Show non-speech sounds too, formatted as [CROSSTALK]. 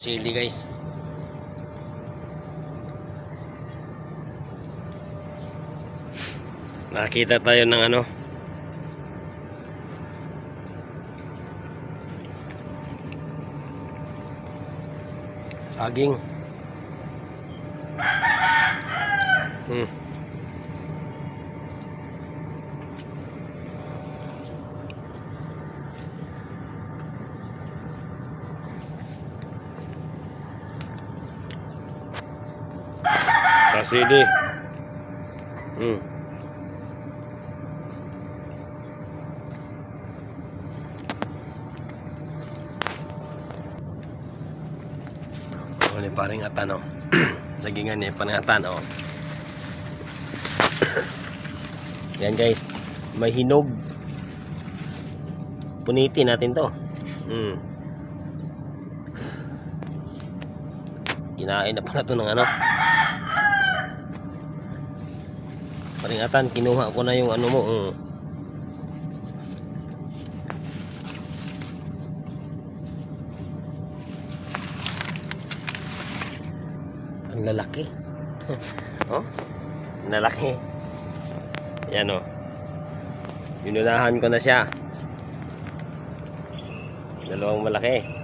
Sili guys. Nakita tayo ng ano. Saging. Hmm. Kasili. Hmm. [CLEARS THROAT] Ni paring atan oh. Sagingan ni paring atan [CLEARS THROAT] oh. Yan guys, may hinog. Punitin natin to. Hmm. Kinain na pala to ng ano. Paringatan, kinuha ko na yung ano mo. Mm. Ang lalaki. [LAUGHS] oh? Lalaki. Yan oh. Pinunahan ko na siya. Dalawang malaki.